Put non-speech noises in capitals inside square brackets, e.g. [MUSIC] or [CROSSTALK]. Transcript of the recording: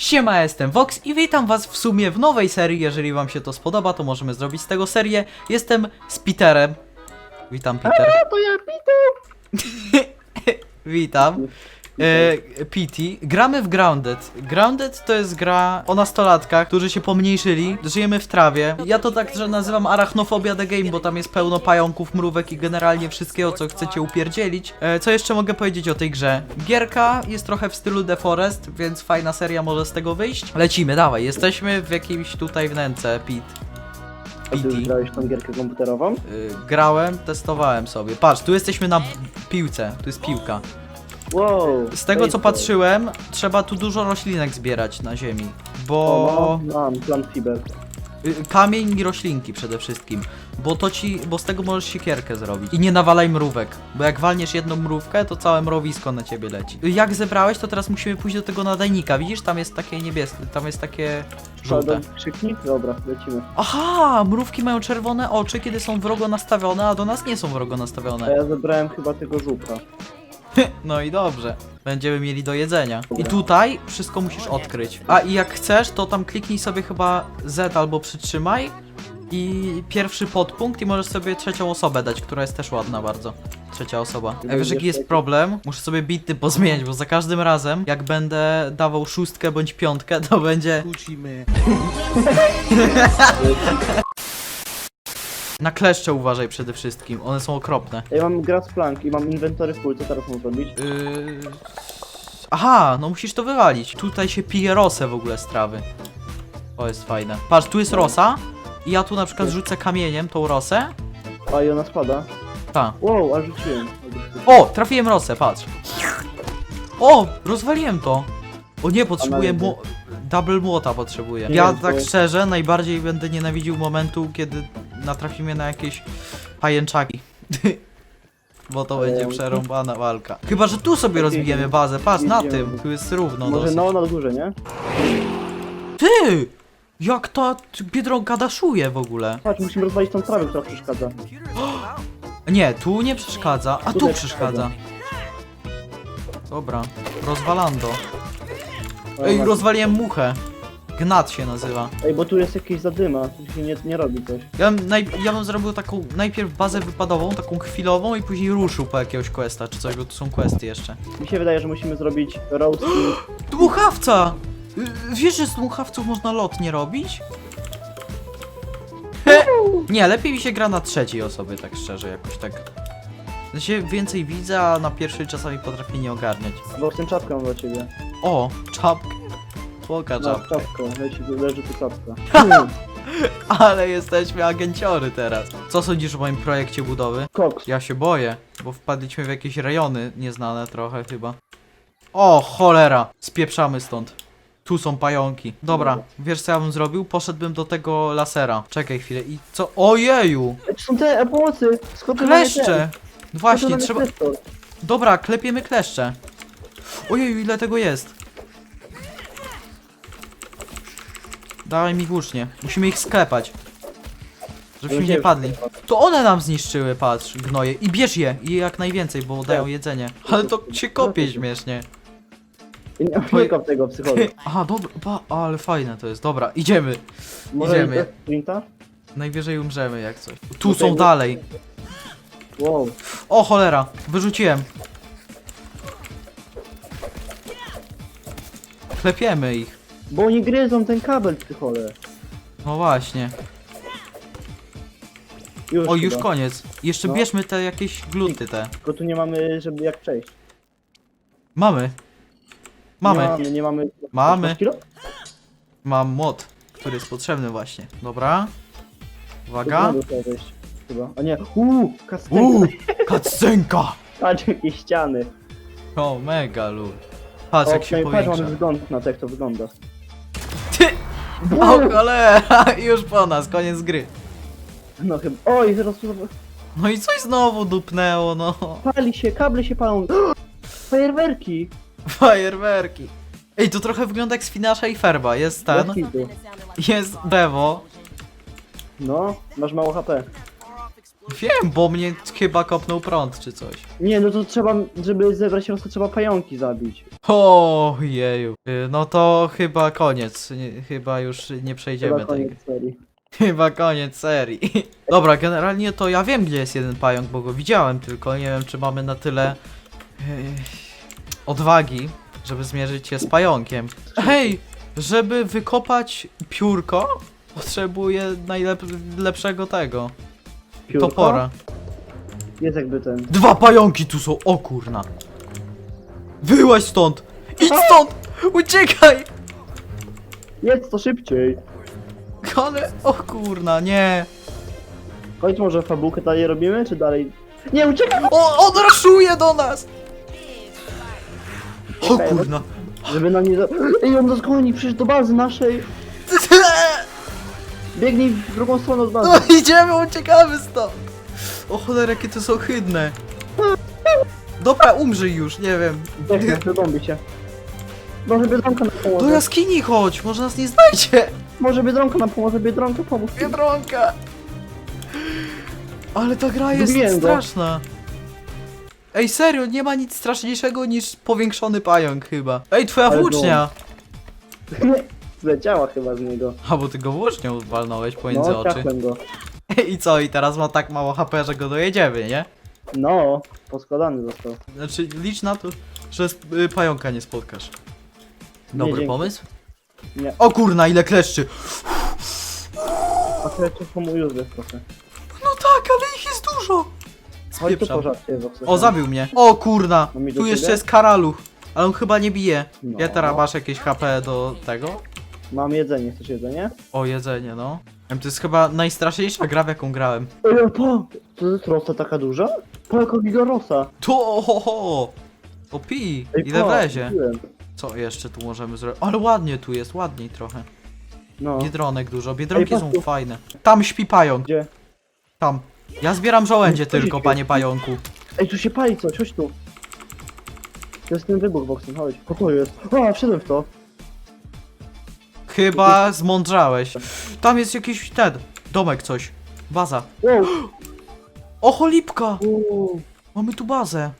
Siema, jestem Vox i witam was w sumie w nowej serii. Jeżeli wam się to spodoba, to możemy zrobić z tego serię. Jestem z Peterem. Witam, Peter. A to ja Pito! [LAUGHS] Witam. E, PT. Gramy w Grounded. Grounded to jest gra o nastolatkach, którzy się pomniejszyli. Żyjemy w trawie. Ja to tak, że nazywam Arachnofobia the Game, bo tam jest pełno pająków, mrówek i generalnie wszystkiego, co chcecie upierdzielić. E, co jeszcze mogę powiedzieć o tej grze? Gierka jest trochę w stylu The Forest, więc fajna seria może z tego wyjść. Lecimy, dawaj. Jesteśmy w jakiejś tutaj wnęce, Pete. A ty już PT. grałeś w tą gierkę komputerową? Y, grałem, testowałem sobie. Patrz, tu jesteśmy na piłce, tu jest piłka. Wow! Z tego co patrzyłem, trzeba tu dużo roślinek zbierać na ziemi. Bo O, mam, plant fiber. y, kamień i roślinki przede wszystkim. Bo to ci, bo z tego możesz siekierkę zrobić. I nie nawalaj mrówek, bo jak walniesz jedną mrówkę, to całe mrowisko na ciebie leci. Y, Jak zebrałeś, to teraz musimy pójść do tego nadajnika. Widzisz, tam jest takie niebieskie, tam jest takie żółte. Żółte. Krzyknik? Dobra, lecimy. Aha, mrówki mają czerwone oczy, kiedy są wrogo nastawione, a do nas nie są wrogo A nastawione. ja zebrałem chyba tego żółka. [LAUGHS] No i dobrze. Będziemy mieli do jedzenia. I tutaj wszystko musisz odkryć. A i jak chcesz, to tam kliknij sobie chyba Z albo przytrzymaj i pierwszy podpunkt i możesz sobie trzecią osobę dać, która jest też ładna bardzo. Trzecia osoba. A wiesz jaki jest problem? Muszę sobie bity pozmieniać, bo za każdym razem jak będę dawał szóstkę bądź piątkę, to będzie... [LAUGHS] Na kleszcze uważaj przede wszystkim, one są okropne. Ja mam grać plank i mam inwentory full, co teraz mam zrobić? Yy... Aha, no musisz to wywalić. Tutaj się pije rosę w ogóle z trawy. To jest fajne. Patrz, tu jest rosa i ja tu na przykład rzucę kamieniem tą rosę. A i ona spada? Ta. Wow, a rzuciłem. O, trafiłem rosę, patrz. O, rozwaliłem to. O nie, potrzebuję mło... Double młota potrzebuję. Ja tak szczerze najbardziej będę nienawidził momentu, kiedy natrafimy na jakieś pajęczaki. [LAUGHS] Bo to będzie przerąbana walka. Chyba, że tu sobie rozbijemy bazę. Patrz, na tym. Tu jest równo Może dosyć. no na górze, nie? Ty! Jak ta biedronka daszuje w ogóle? Patrz, musimy rozwalić tą trawę, która przeszkadza. [GASPS] Nie, tu nie przeszkadza, a tu Tutaj przeszkadza. Dobra, rozwalando. Ej, rozwaliłem muchę. Gnat się nazywa. Ej, bo tu jest jakieś zadyma, tu się nie, nie robi coś. Ja bym, naj, ja bym zrobił taką, najpierw bazę wypadową, taką chwilową i później ruszył po jakiegoś questa czy coś, bo tu są questy jeszcze. Mi się wydaje, że musimy zrobić roasting. [GASPS] Dmuchawca! Y, Wiesz, że z dmuchawców można lot nie robić? He! Nie, lepiej mi się gra na trzeciej osobie, tak szczerze, jakoś tak. Sensie więcej widzę, a na pierwszej czasami potrafię nie ogarniać. Bo z tym czapką mam dla ciebie. O, czapkę. No, czapkę. czapka, leci, leży tu czapka. [LAUGHS] Ale jesteśmy agenciory teraz. Co sądzisz o moim projekcie budowy? Koks. Ja się boję, bo wpadliśmy w jakieś rejony nieznane trochę chyba. O, cholera! Spieprzamy stąd. Tu są pająki. Dobra, wiesz co ja bym zrobił? Poszedłbym do tego lasera. Czekaj chwilę i co? Ojeju! Ej, To są te e, pomocy! Kleszcze! Właśnie, trzeba... Dobra, klepiemy kleszcze. Ojeju, ile tego jest? Dawaj mi włócznie. Musimy ich sklepać. Żebyśmy nie padli. To one nam zniszczyły, patrz, gnoje. I bierz je, i jak najwięcej, bo dają jedzenie. Ale to się kopie śmiesznie. Nie, nie kop tego psycholu. [LAUGHS] Aha, dobra, ba, ale fajne to jest. Dobra, idziemy. Idziemy. Sprinta? Najwyżej umrzemy jak coś. Tu są dalej. Wow. O cholera, wyrzuciłem. Klepiemy ich. Bo oni gryzą ten kabel psychole. No właśnie. Już O, już chyba. koniec. Jeszcze No. bierzmy te jakieś gluty te. Tylko tu nie mamy, żeby jak przejść. Mamy. Mamy. Nie mamy, nie mamy. Mamy. Masz kilo? Mam młot, który jest potrzebny właśnie. Dobra. Tu Uwaga. trzeba wejść. Chyba. A nie. Uuu, kastenka. Uuu, cutscenka! [LAUGHS] Patrz jakie ściany. O, mega lul. Patrz jak się patrz, mamy powiększa. wygląd na to jak to wygląda. Ty! [LAUGHS] O cholera! Już po nas, koniec gry. No chyba. Oj, zaraz tu No i coś znowu dupnęło, no. pali się, kable się palą. [GASPS] Fajerwerki. Fajerwerki. Ej, to trochę wygląda jak z Finasza i Ferba. Jest ten, Bez jest Bewo. No, masz mało HP. Wiem, bo mnie chyba kopnął prąd czy coś. Nie, no to trzeba, żeby zebrać się, trzeba pająki zabić. O jeju. Y, No to chyba koniec. Nie, chyba już nie przejdziemy Chyba tego. koniec serii. [LAUGHS] Chyba koniec serii. [LAUGHS] Dobra, generalnie to ja wiem gdzie jest jeden pająk, bo go widziałem, tylko nie wiem czy mamy na tyle yy, odwagi, żeby zmierzyć się z pająkiem. Hej! Żeby wykopać piórko, potrzebuję najlepszego tego. Piórko? Topora. Jest jakby ten. Dwa pająki tu są, o kurna. Wyłaź stąd! Idź stąd! Uciekaj! Jest to szybciej. Ale, o kurna, nie. Chodź może fabułkę dalej robimy, czy dalej? Nie, uciekaj! O, on raszuje do nas! O kurna. Żeby nam nie za... Ej, on nas goni, przecież do bazy naszej. Biegnij w drugą stronę od bazy. No [LAUGHS] idziemy, uciekamy stąd! O cholera, jakie to są hydne. Dobra, umrzyj już, nie wiem. Zdechnę, wydąbi się. Może Biedronka nam pomoże. Do jaskini chodź, może nas nie znajdzie. Może Biedronka nam pomoże, Biedronka pomóż. Biedronka. Ale ta gra jest go. straszna. Ej, serio, nie ma nic straszniejszego niż powiększony pająk chyba. Ej, twoja Ale włócznia! [LAUGHS] Zleciała chyba z niego. A, bo ty go włócznią walnąłeś pomiędzy No, oczy. ciachłem go. [LAUGHS] I co, i teraz ma tak mało HP, że go dojedziemy, nie? No, poskładany został. Znaczy, licz na to, że sp- y, pająka nie spotkasz. Dobry dzięki. pomysł? Nie. O kurna, ile kleszczy! A to jeszcze pomój useless trochę. No tak, ale ich jest dużo! Chodź tu Spieprzam. pożarcie, bo chcesz. O, zabił mnie. O kurna, Mam iść do tu jeszcze jest karaluch. Ale on chyba nie bije. No. Ja teraz masz jakieś HP do tego? Mam jedzenie, chcesz jedzenie? O, jedzenie, no. Em, To jest chyba najstraszniejsza gra, w jaką grałem. Ej, po! To jest rosa taka duża? Po jako gigarosa. To, ho, ho. O, pi, Ej, ile po, wlezie. kupiłem. Co jeszcze tu możemy zrobić? Ale ładnie tu jest, ładniej trochę. No. Biedronek dużo, biedronki Ej, są patrz tu. fajne. Tam śpi pająk, Gdzie? tam. Ja zbieram żołędzie tylko, panie pająku. Ej, tu się pali coś, chodź tu. To jest ten wybuch boksem, chodź. Po to jest. A, wszedłem w to. Chyba zmądrzałeś. Tam jest jakiś ten, domek coś. Baza. Wow. O, cholipka! Mamy tu bazę.